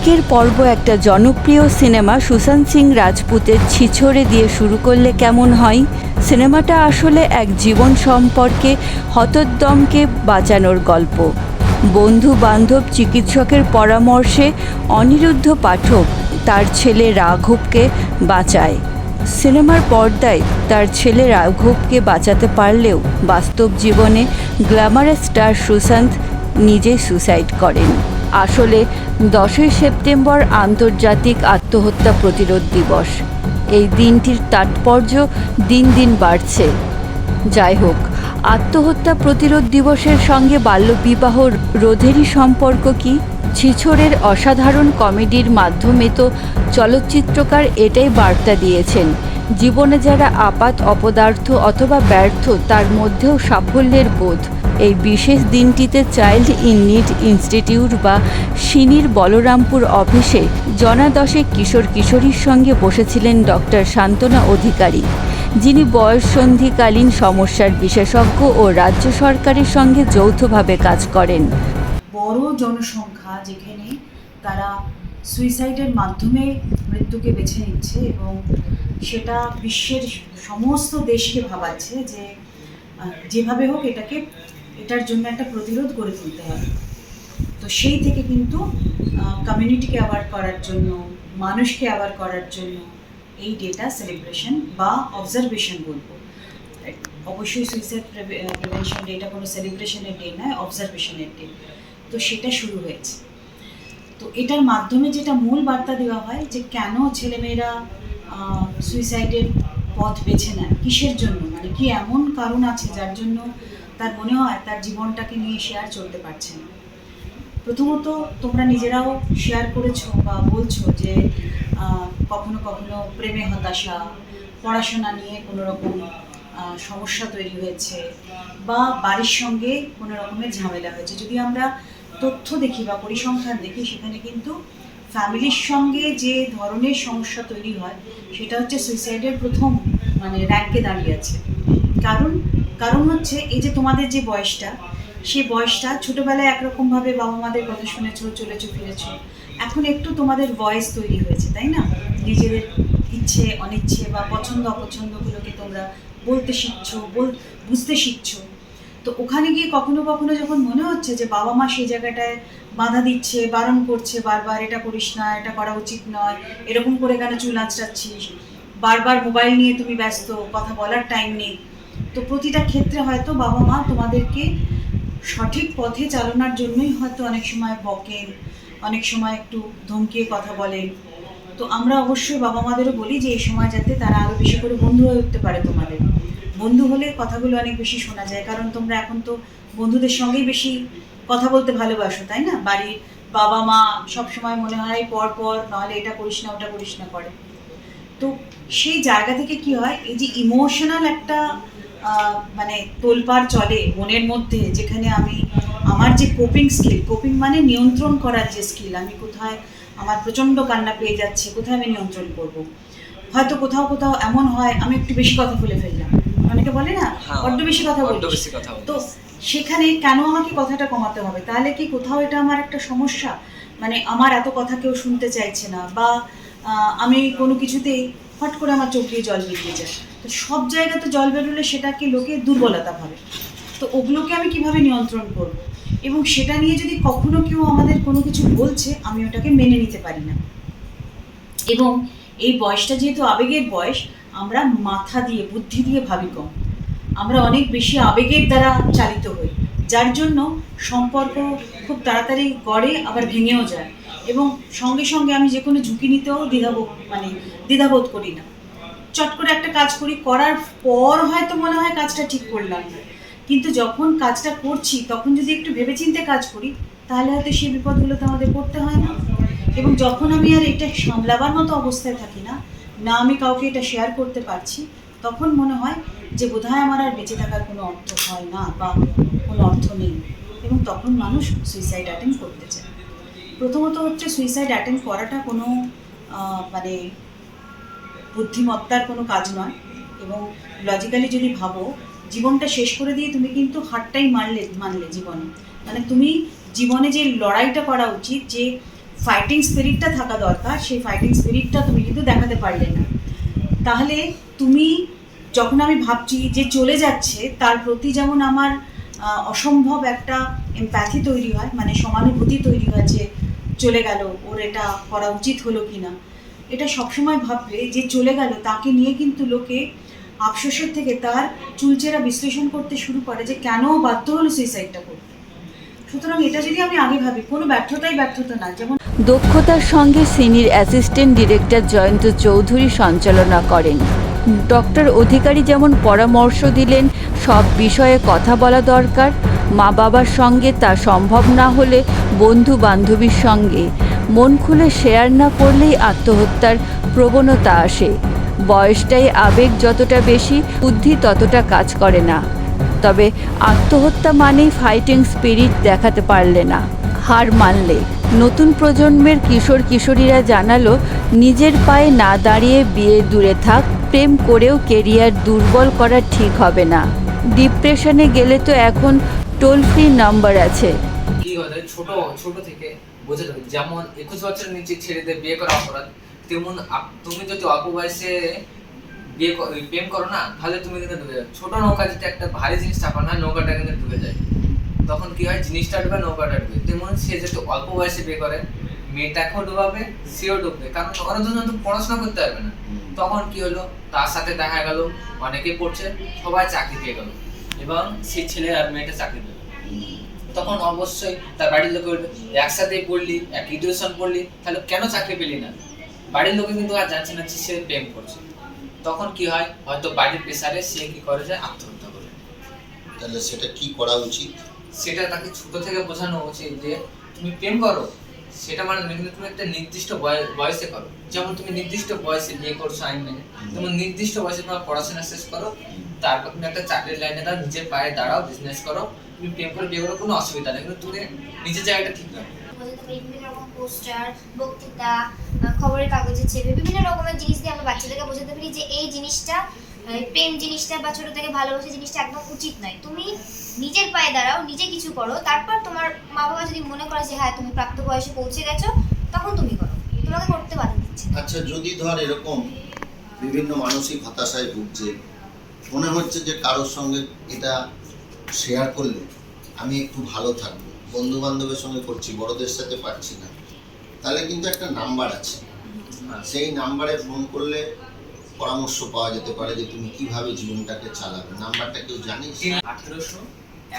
আজকের পর্ব একটা জনপ্রিয় সিনেমা। সুশান্ত সিং রাজপুতের ছিছড়ে দিয়ে শুরু করলে কেমন হয়? সিনেমাটা আসলে এক জীবন সম্পর্কে হতোদ্যমকে বাঁচানোর গল্প। বন্ধু বান্ধব চিকিৎসকের পরামর্শে অনিরুদ্ধ পাঠক তার ছেলে রাঘবকে বাঁচায়। সিনেমার পর্দায় তার ছেলে রাঘবকে বাঁচাতে পারলেও বাস্তব জীবনে গ্ল্যামারাস স্টার সুশান্ত নিজেই সুসাইড করেন। আসলে দশই সেপ্টেম্বর আন্তর্জাতিক আত্মহত্যা প্রতিরোধ দিবস। এই দিনটির তাৎপর্য দিন দিন বাড়ছে। যাই হোক, আত্মহত্যা প্রতিরোধ দিবসের সঙ্গে বাল্যবিবাহ রোধেরই সম্পর্ক কি? ছিছড়ের অসাধারণ কমেডির মাধ্যমে তো চলচ্চিত্রকার এটাই বার্তা দিয়েছেন। জীবনে যারা আপাত, অপদার্থ অথবা ব্যর্থ, তার মধ্যেও সাফল্যের বোধ। এই বিশেষ দিনটিতে চাইল্ড ইন নিড ইনস্টিটিউট বা সিনির বলরামপুর অফিসে জনাদশে কিশোর কিশোরীর সঙ্গে বসেছিলেন ডক্টর শান্তনা অধিকারী, যিনি বয়ঃসন্ধিকালীন সমস্যার বিশেষজ্ঞ ও রাজ্য সরকারের সঙ্গে যৌথভাবে কাজ করেন। বড় জনসংখ্যা যেখানে তারা সুইসাইডের মাধ্যমে মৃত্যুকে বেছে নিচ্ছে এবং সেটা বিশ্বের সমস্ত দেশকে ভাবাচ্ছে যে যেভাবে হোক এটাকে, এটার জন্য একটা প্রতিরোধ গড়ে তুলতে হবে। তো সেই থেকে কিন্তু কমিউনিটিকে অ্যাওয়ার করার জন্য, মানুষকে অ্যাওয়ার করার জন্য এই ডেটা সেলিব্রেশন বা অবজারভেশন বলব। অবশ্যই সুইসাইড প্রিভেনশন ডেটা কোনো সেলিব্রেশনের ডে নয় অবজারভেশনের ডে তো সেটা শুরু হয়েছে। তো এটার মাধ্যমে যেটা মূল বার্তা দেওয়া হয় যে কেন ছেলেমেয়েরা সুইসাইডের পথ বেছে নেয়? কিসের জন্য? মানে কি এমন কারণ আছে যার জন্য তার মনে হয় তার জীবনটাকে নিয়ে আর চলতে পারছে না? প্রথমত তোমরা নিজেরাও শেয়ার করেছ বা বলছো যে কখনো কখনো প্রেমে হতাশা, পড়াশোনা নিয়ে কোনো রকম সমস্যা তৈরি হয়েছে বা বাড়ির সঙ্গে কোনো রকমের ঝামেলা হয়েছে। যদি আমরা তথ্য দেখি বা পরিসংখ্যান দেখি, সেখানে কিন্তু ফ্যামিলির সঙ্গে যে ধরনের সমস্যা তৈরি হয়, সেটা হচ্ছে সুইসাইডের প্রথম মানে র্যাঙ্কে দাঁড়িয়ে আছে। কারণ কারণ হচ্ছে এই যে তোমাদের যে বয়সটা, সেই বয়সটা ছোটোবেলায় একরকমভাবে বাবা মাদের কথা শুনেছো, চলেছো, ফিরেছো। এখন একটু তোমাদের ভয়েস তৈরি হয়েছে, তাই না? নিজেদের ইচ্ছে, অনিচ্ছে বা পছন্দ অপছন্দগুলোকে তোমরা বলতে শিখছো বুঝতে শিখছো। তো ওখানে গিয়ে কখনো কখনো যখন মনে হচ্ছে যে বাবা মা সেই জায়গাটায় বাধা দিচ্ছে, বারণ করছে, বারবার এটা করিস না, এটা করা উচিত নয়, এরকম করে কেন চুল আঁচড়াচ্ছিস? বারবার মোবাইল নিয়ে তুমি ব্যস্ত, কথা বলার টাইম নেই। তো প্রতিটা ক্ষেত্রে হয়তো বাবা মা তোমাদেরকে সঠিক পথে চালানোর জন্যই হয়তো অনেক সময় বকেন, অনেক সময় একটু ধমকিয়ে কথা বলেন। তো আমরা অবশ্যই বাবা মাদেরও বলি যে এই সময় যাতে তারা আরও বেশি করে বন্ধু হয়ে উঠতে পারে তোমাদের। বন্ধু হলে কথাগুলো অনেক বেশি শোনা যায়, কারণ তোমরা এখন তো বন্ধুদের সঙ্গেই বেশি কথা বলতে ভালোবাসো, তাই না? বাড়ির বাবা মা সব সময় মনে হয় পর পর, নাহলে এটা করিস না, ওটা করিস না করে। তো সেই জায়গা থেকে কি হয়, এই যে ইমোশনাল একটা মানে তোলপাড় চলে মনের মধ্যে, যেখানে আমি আমার যে কোপিং স্কিল কোপিং মানে নিয়ন্ত্রণ করার যে স্কিল আমি কোথায় আমার প্রচণ্ড কান্না পেয়ে যাচ্ছে, কোথায় আমি নিয়ন্ত্রণ করব? হয়তো কোথাও কোথাও এমন হয়, আমি একটু বেশি কথা বলে ফেললাম। অনেকে বলে না হ্যাঁ, বড্ড বেশি কথা বড্ড বেশি কথা তো সেখানে কেন আমাকে কথাটা কমাতে হবে? তাহলে কি কোথাও এটা আমার একটা সমস্যা? মানে আমার এত কথা কেউ শুনতে চাইছে না বা আমি কোনো কিছুতেই হট করে আমার চোখ দিয়ে জল বেরিয়ে যায়। তো সব জায়গাতে জল বেরোলে সেটাকে লোকে দুর্বলতা ভাবে? তো ওগুলোকে আমি কীভাবে নিয়ন্ত্রণ করব? এবং সেটা নিয়ে যদি কখনো কেউ আমাদের কোনো কিছু বলছে আমি ওটাকে মেনে নিতে পারি না। এবং এই বয়সটা যেহেতু আবেগের বয়স আমরা মাথা দিয়ে, বুদ্ধি দিয়ে ভাবি কম। আমরা অনেক বেশি আবেগের দ্বারা চালিত হই, যার জন্য সম্পর্ক খুব তাড়াতাড়ি গড়ে আবার ভেঙেও যায় এবং সঙ্গে সঙ্গে আমি যে কোনো ঝুঁকি নিতেও দ্বিধাবোধ মানে দ্বিধাবোধ করি না। চট করে একটা কাজ করি, করার পর হয়তো মনে হয় কাজটা ঠিক করলাম না। কিন্তু যখন কাজটা করছি, তখন যদি একটু ভেবেচিন্তে কাজ করি, তাহলে হয়তো সেই বিপদগুলো তো আমাদের পড়তে হয় না। এবং যখন আমি আর এটা সামলাবার মতো অবস্থায় থাকি না না আমি কাউকে এটা শেয়ার করতে পারছি, তখন মনে হয় যে বোধহয় আমার আর বেঁচে থাকার কোনো অর্থ হয় না বা কোনো অর্থ নেই। এবং তখন মানুষ সুইসাইড অ্যাটেম্প করতে চায়। প্রথমত হচ্ছে সুইসাইড অ্যাটেম্প করাটা কোনো মানে বুদ্ধিমত্তার কোনো কাজ নয়। এবং লজিক্যালি যদি ভাবো, জীবনটা শেষ করে দিয়ে তুমি কিন্তু হারটাই মারলে, মানলে জীবনে। মানে তুমি জীবনে যে লড়াইটা করা উচিত, যে ফাইটিং স্পিরিটটা থাকা দরকার, সেই ফাইটিং স্পিরিটটা তুমি কিন্তু দেখাতে পারলে না। তাহলে তুমি যখন আমি ভাবছি যে চলে যাচ্ছে, তার প্রতি যেমন আমার অসম্ভব একটা এমপ্যাথি তৈরি হয় মানে সমানুভূতি তৈরি হয় যে চলে গেল, ওর এটা করা উচিত হলো কি না এটা সবসময় ভাববে যে চলে গেল, তাকে নিয়ে কিন্তু লোকে আফসোসের থেকে তার চুলচেরা বিশ্লেষণ করতে শুরু করে যে কেন বাধ্য হলো সুইসাইডটা করতে। সুতরাং এটা যদি আমি আগে ভাবি, কোনো ব্যর্থতাই ব্যর্থতা না যেমন দক্ষতার সঙ্গে senior assistant director Joyanta Chowdhury সঞ্চালনা করেন। ডক্টর অধিকারী যেমন পরামর্শ দিলেন, সব বিষয়ে কথা বলা দরকার। মা বাবার সঙ্গে তা সম্ভব না হলে বন্ধু বান্ধবীর সঙ্গে। মন খুলে শেয়ার না করলেই আত্মহত্যার প্রবণতা আসে। বয়সটাই আবেগ যতটা বেশি, বুদ্ধি ততটা কাজ করে না। তবে আত্মহত্যা মানেই ফাইটিং স্পিরিট দেখাতে পারলে না। হার মানলে। নতুন প্রজন্মের কিশোর কিশোরীরা জানালো, নিজের পায়ে না দাঁড়িয়ে বিয়ে দূরে থাক, প্রেম করেও কেরিয়ার দুর্বল করা ঠিক হবে না। ডিপ্রেশনে গেলে তো এখন টোল ফ্রি নাম্বার আছে ছোট ছোট থেকে বোঝাতে হবে যেমন একুশ বছরের নিচে ছেলেদের বিয়ে করা অপরাধ, তেমন তুমি যদি অল্প বয়সে বিয়ে প্রেম করো না, তাহলে তুমি কিন্তু ডুবে যাবে। ছোট নৌকা যদি একটা ভারী জিনিস চাপানো হয় নৌকাটা কিন্তু ডুবে যায়। তখন কি হয়? জিনিসটা ডুবে, নৌকাটা ডুবে। তেমন সে যদি অল্প বয়সে বিয়ে করে, মেয়েটাকেও ডুবাবে, সেও ডুববে। কারণ ওরা দুজন তো পড়াশোনা করতে পারবে না। তখন কি হলো? তার সাথে দেখা গেল অনেকে পড়ছে, সবাই চাকরি পেয়ে গেল। এবং সেই ছেলে আর মেয়েটা চাকরি পেল। তখন অবশ্যই তার বাড়ির লোক বলবে, একসাথেই পড়লি, একই টিউশন পড়লি, তাহলে কেন চাকরি পেলি না? বাড়ির লোকে কিন্তু আর জানছে না সে প্রেম করছে। তখন কি হয়? হয়তো বাড়ির প্রেসারে সে কি করে যে আত্মহত্যা করে। তাহলে সেটা কি করা উচিত? সেটা তাকে ছোট থেকে বোঝানো উচিত যে তুমি প্রেম করো। সেটা মানে কিন্তু তুমি একটা নির্দিষ্ট বয়- বয়সে করো। যেমন তুমি নির্দিষ্ট বয়সে বিয়ে করছ আইন মেনে তেমন নির্দিষ্ট বয়সে তোমার পড়াশোনা শেষ করো। তারপর তুমি একটা চাকরির লাইনে দাও নিজের পায়ে দাঁড়াও বিজনেস করো। তুমি প্রেম করে বিয়ে করো কোনো অসুবিধা নেই কিন্তু তুমি নিজের জায়গাটা ঠিক রাখো। বিভিন্ন রকম পোস্টার বক্তৃতা খবরের কাগজের ছবি বিভিন্ন রকমের জিনিস দিয়ে আমরা বাচ্চাদেরকে বোঝাতে পারি যে এই জিনিসটা প্রেম জিনিসটা বা ছোট থেকে ভালোবাসা জিনিসটা একদম উচিত নয়। তুমি নিজের পায়ে দাঁড়াও, নিজে কিছু করো, তারপর তোমার মা বাবা যদি মনে করে যে হ্যাঁ তুমি প্রাপ্ত বয়সে পৌঁছে গেছো, তখন তুমি করো। তোমাকে করতে বাধা দিচ্ছে আচ্ছা যদি ধর এরকম বিভিন্ন মানসিক হতাশায় ভুগছে, মনে হচ্ছে যে কারোর সঙ্গে এটা শেয়ার করলে আমি একটু ভালো থাকব বন্ধু বান্ধবের সঙ্গে করছি, বড়দের সাথে পারছি না তাহলে কিন্তু একটা নাম্বার আছে। সেই নাম্বারে ফোন করলে পরামর্শ পাওয়া যেতে পারে যে তুমি কীভাবে জীবনটাকে চালাবে। নাম্বারটা কেউ জানিস? আঠেরোশো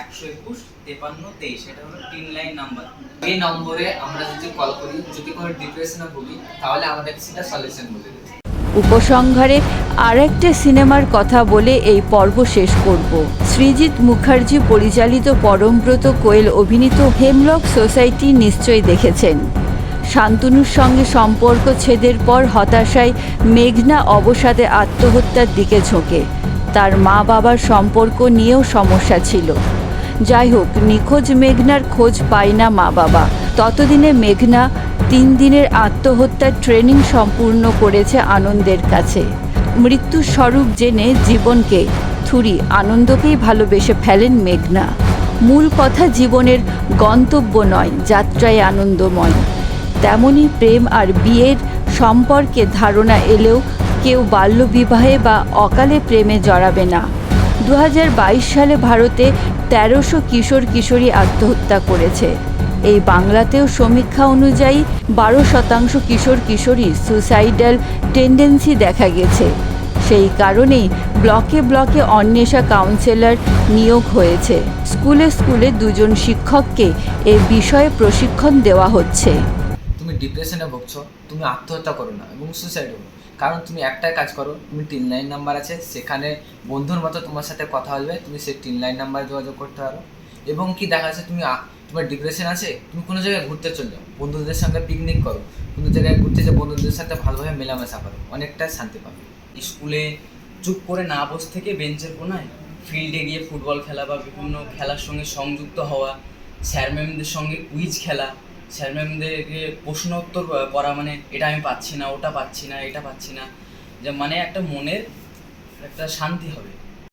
একশো একুশ তেপান্ন তেইশ এটা হলো তিন লাইন নাম্বার। এই নম্বরে আমরা যদি কল করি যদি কোনো ডিপ্রেশনে ভুগি তাহলে আমাদেরকে সেটা সলিউশন বলে দেবে। উপসংহারে আরেকটা সিনেমার কথা বলে এই পর্ব শেষ করব। সৃজিৎ মুখার্জি পরিচালিত পরমব্রত কোয়েল অভিনীত হেমলক সোসাইটি নিশ্চয়ই দেখেছেন। শান্তনুর সঙ্গে সম্পর্ক ছেদের পর হতাশায় মেঘনা অবসাদে আত্মহত্যার দিকে ঝোঁকে। তার মা বাবার সম্পর্ক নিয়েও সমস্যা ছিল। যাই হোক, নিখোঁজ মেঘনার খোঁজ পায় না মা বাবা ততদিনে মেঘনা তিন দিনের আত্মহত্যার ট্রেনিং সম্পূর্ণ করেছে আনন্দের কাছে। মৃত্যুর স্বরূপ জেনে জীবনকে থুরি আনন্দকেই ভালোবেসে ফেলেন মেঘনা। মূল কথা জীবনের গন্তব্য নয়, যাত্রায় আনন্দময়। তেমনই প্রেম আর বিয়ের সম্পর্কে ধারণা এলেও কেউ বাল্যবিবাহে বা অকালে প্রেমে জড়াবে না। দু হাজার বাইশ সালে ভারতে তেরোশো কিশোর কিশোরী আত্মহত্যা করেছে। এই বাংলাতেও সমীক্ষা অনুযায়ী বারো শতাংশ কিশোর কিশোরী সুসাইডাল টেন্ডেন্সি দেখা গেছে। সেই কারণেই ব্লকে ব্লকে অন্বেষা কাউন্সেলর নিয়োগ হয়েছে। স্কুলে স্কুলে দুজন শিক্ষককে এ বিষয়ে প্রশিক্ষণ দেওয়া হচ্ছে। ডিপ্রেশনে ভুগছো, তুমি আত্মহত্যা করো না এবং সুসাইড করো। কারণ তুমি একটাই কাজ করো, তুমি তিন লাইন নাম্বার আছে, সেখানে বন্ধুর মতো তোমার সাথে কথা বলবে, তুমি সেই তিন লাইন নাম্বারে যোগাযোগ করতে পারো। এবং কি দেখা যাচ্ছে, তুমি তোমার ডিপ্রেশন আছে, তুমি কোনো জায়গায় ঘুরতে চলে যাও, বন্ধুদের সঙ্গে পিকনিক করো, কোনো জায়গায় ঘুরতে যে বন্ধুদের সাথে ভালোভাবে মেলামেশা করো অনেকটাই শান্তি পাবে। স্কুলে চুপ করে না বসে থেকে বেঞ্চের কোনায় ফিল্ডে গিয়ে ফুটবল খেলা বা বিভিন্ন খেলার সঙ্গে সংযুক্ত হওয়া স্যার ম্যামদের সঙ্গে কুইজ খেলা স্যার ম্যামদেরকে প্রশ্ন উত্তর করা মানে এটা আমি পাচ্ছি না, ওটা পাচ্ছি না, এটা পাচ্ছি না। যে মানে একটা মনের একটা শান্তি হবে।